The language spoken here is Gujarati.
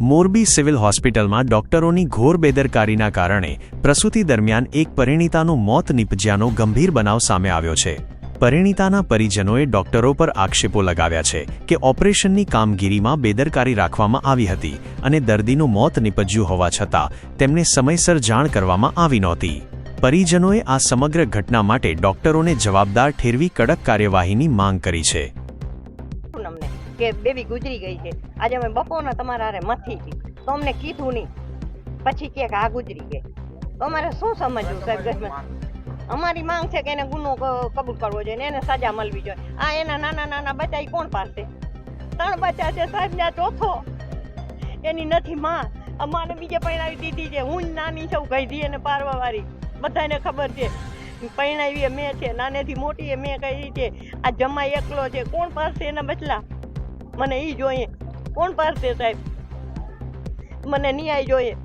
મોરબી સિવિલ હોસ્પિટલમાં ડોક્ટરોની ઘોર બેદરકારીના કારણે પ્રસૂતિ દરમિયાન એક પરિણીતાનું મોત નીપજ્યાનો ગંભીર બનાવ સામે આવ્યો છે. પરિણીતાના પરિજનોએ ડોક્ટરો પર આક્ષેપો લગાવ્યા છે કે ઓપરેશનની કામગીરીમાં બેદરકારી રાખવામાં આવી હતી અને દર્દીનું મોત નીપજ્યું હોવા છતાં તેમને સમયસર જાણ કરવામાં આવી નહોતી. પરિજનોએ આ સમગ્ર ઘટના માટે ડોક્ટરોને જવાબદાર ઠેરવી કડક કાર્યવાહીની માંગ કરી છે. કે બેબી ગુજરી ગઈ છે. આજે અમે બપોરના તમારા હારે મથી હતી તો અમને કીધું નહીં. પછી કે આ ગુજરી ગઈ. તો અમારે શું સમજવું સાહેબ ગજમાં અમારી માંગ છે કે એને ગુનો કબૂલ કરવો જોઈએ ને એને સજા મળવી જોઈએ. આ એના નાના નાના બચ્ચા કોણ પાસે? ત્રણ બચ્ચા છે સાહેબ ને ચોથો. એની નથી માં. અમારે બીજે પરણાવી દીધી છે. હું જ નાની છું ગઈધી અને પારવા વાળી બધાને ખબર છે. પરણાવી એ મેં છે નાનેથી મોટી એ મેં કહી છે. આ જમા એકલો છે. કોણ પાસે એના બચલા મને એ જોઈએ. કોણ પારશે સાહેબ? મને ન્યાય જોઈએ.